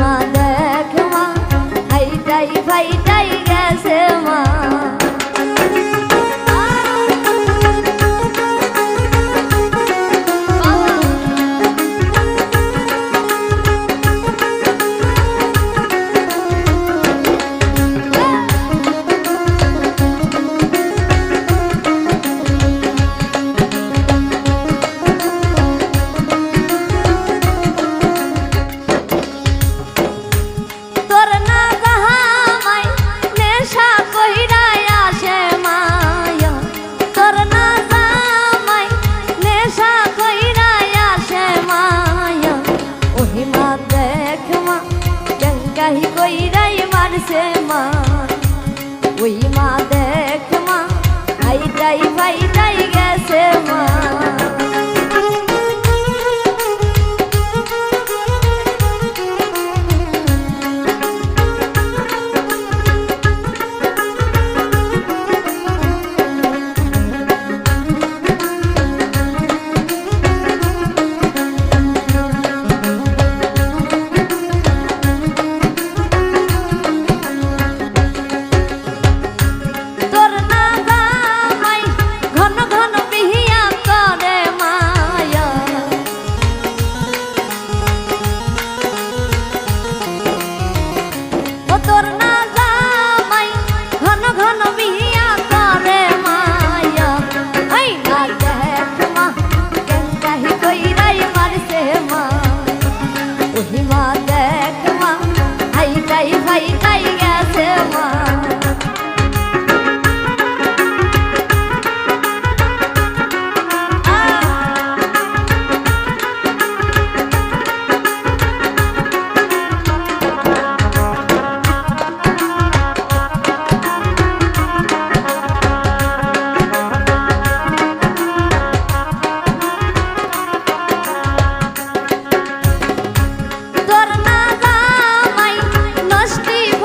মা দেখ মা হাইটাই ফাইটাই গেছে মা। কাহি কইরাই মারছে মা। ওই মা দেখ মা আই তাই ভাই তাই ভাই তাই গেছে মা।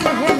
है